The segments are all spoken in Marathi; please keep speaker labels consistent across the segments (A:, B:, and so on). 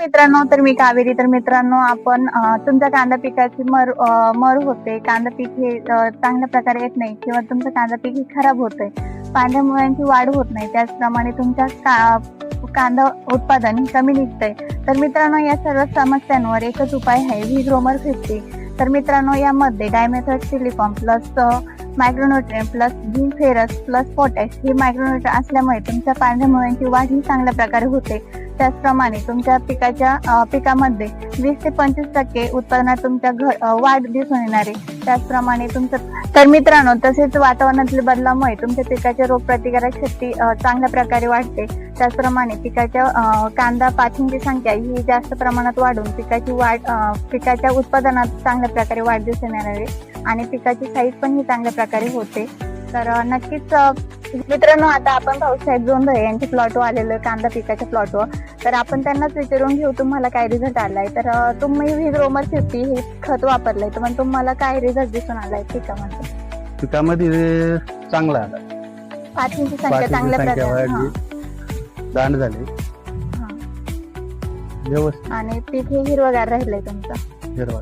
A: मित्रांनो तर मी कावेरी. तर मित्रांनो आपण तुमच्या कांदा पिकाची मर मर होते. कांदा पीक हे चांगल्या प्रकारे येत नाही किंवा तुमचं कांदा पीक हे खराब होतंय. पांढऱ्या मुळ्यांची वाढ होत नाही. त्याचप्रमाणे तुमच्या का- कांदा उत्पादन हे कमी निघतंय. तर मित्रांनो या सर्व समस्यांवर एकच उपाय आहे. व्ही ग्रोमर फिफ्टी तर मित्रांनो यामध्ये डायमेथॉड silicon plus micronutrient plus zinc ferrous plus potash ही मायक्रोन्युट्रियन असल्यामुळे तुमच्या पांढऱ्या मुळ्यांची वाढ ही चांगल्या प्रकारे होते. त्याचप्रमाणे तुमच्या पिकाच्या पिकामध्ये वीस ते पंचवीस टक्के उत्पादनात तुमच्या घ वाढ दिसून येणार. आहे त्याचप्रमाणे तुमचं तर मित्रांनो तसेच वातावरणातील बदलामुळे तुमच्या पिकाच्या रोगप्रतिकारक शक्ती चांगल्या प्रकारे वाढते. त्याचप्रमाणे पिकाच्या कांदा पाठिंची संख्या ही जास्त प्रमाणात वाढून पिकाची वाढ पिकाच्या उत्पादनात चांगल्या प्रकारे वाढ दिसून येणार. आहे आणि पिकाची साईज पण ही चांगल्या प्रकारे होते. तर नक्कीच मित्रांनो आता आपण भाऊसाहेब जोंधळे यांच्या प्लॉटवर आलेलो कांदा पिकाच्या प्लॉटवर तर आपण त्यांनाच विचारून घेऊ तुम्हाला काय रिझल्ट आलाय? तर तुम्ही व्ही ग्रोमर फिफ्टी हे खत वापरलंय तर मग तुम्हाला काय रिझल्ट दिसून आलाय पिकामध्ये?
B: पिकामध्ये चांगला आला.
A: संख्या चांगल्या प्रकारे हा,
B: दांड झाली.
A: हा.
B: व्यवस्थित.
A: आणि पीक हे हिरवगार राहिलंय तुमचं.
B: हिरवा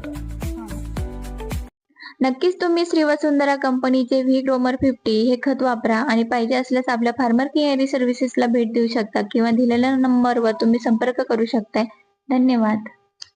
A: नक्कीच तुम्ही श्री वसुंधरा कंपनीचे व्ही ग्रोमर फिफ्टी हे खत वापरा आणि पाहिजे असल्यास आपल्या फार्मर केअरी सर्व्हिसेसला भेट देऊ शकता किंवा दिलेल्या नंबरवर तुम्ही संपर्क करू शकता धन्यवाद.